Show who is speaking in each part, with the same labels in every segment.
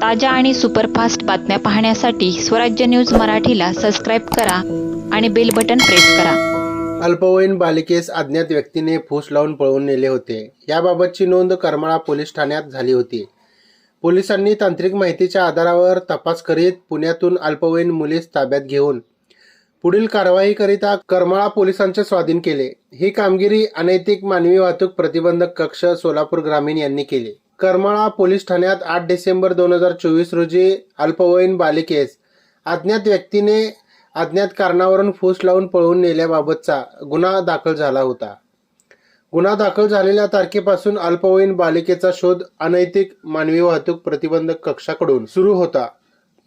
Speaker 1: ताज्या आणि सुपरफास्ट बातम्या पाहण्यासाठी स्वराज्य न्यूज मराठीला सबस्क्राईब करा आणि बेल बटन प्रेस करा.
Speaker 2: अल्पवयीन बालिकेस अज्ञात व्यक्तीने फूस लावून पळवून नेले होते. याबाबतची नोंद करमाळा पोलीस ठाण्यात झाली होती. पोलिसांनी तांत्रिक माहितीच्या आधारावर तपास करीत पुण्यातून अल्पवयीन मुलीस ताब्यात घेऊन पुढील कारवाईकरिता करमाळा पोलिसांचे स्वाधीन केले. ही कामगिरी अनैतिक मानवी वाहतूक प्रतिबंधक कक्ष सोलापूर ग्रामीण यांनी केली. करमाळा पोलीस ठाण्यात आठ डिसेंबर दोन हजार चोवीस रोजी अल्पवयीन बालिकेस अज्ञात व्यक्तीने अज्ञात कारणावरून फूस लावून पळवून नेल्याबाबतचा गुन्हा दाखल झाला होता. गुन्हा दाखल झालेल्या तारखेपासून अल्पवयीन बालिकेचा शोध अनैतिक मानवी वाहतूक प्रतिबंधक कक्षाकडून सुरू होता.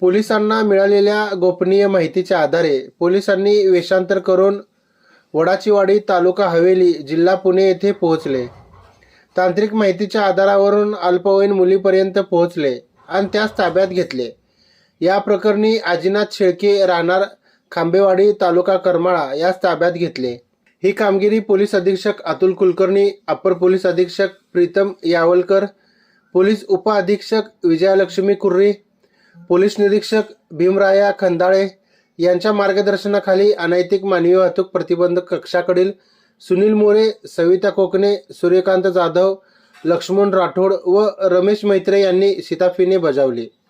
Speaker 2: पोलिसांना मिळालेल्या गोपनीय माहितीच्या आधारे पोलिसांनी वेषांतर करून वडाचीवाडी तालुका हवेली जिल्हा पुणे येथे पोहोचले. तांत्रिक माहितीच्या आधारावरून अल्पवयीन मुलीपर्यंत पोहोचले आणि त्यास ताब्यात घेतले. या प्रकरणी आजीनाथ शेळके राहणार खांबेवाडी तालुका करमाळा यास ताब्यात घेतले. ही कामगिरी पोलीस अधीक्षक अतुल कुलकर्णी अप्पर पोलीस अधीक्षक प्रीतम यावलकर पोलीस उप अधीक्षक विजयालक्ष्मी कुर्री पोलीस निरीक्षक भीमराया खंदाळे यांच्या मार्गदर्शनाखाली अनैतिक मानवी वाहतूक प्रतिबंधक कक्षाकडील सुनील मोरे सविता कोकणे सूर्यकांत जाधव लक्ष्मण राठोड व रमेश मैत्रे यांनी शिताफीने बजावली.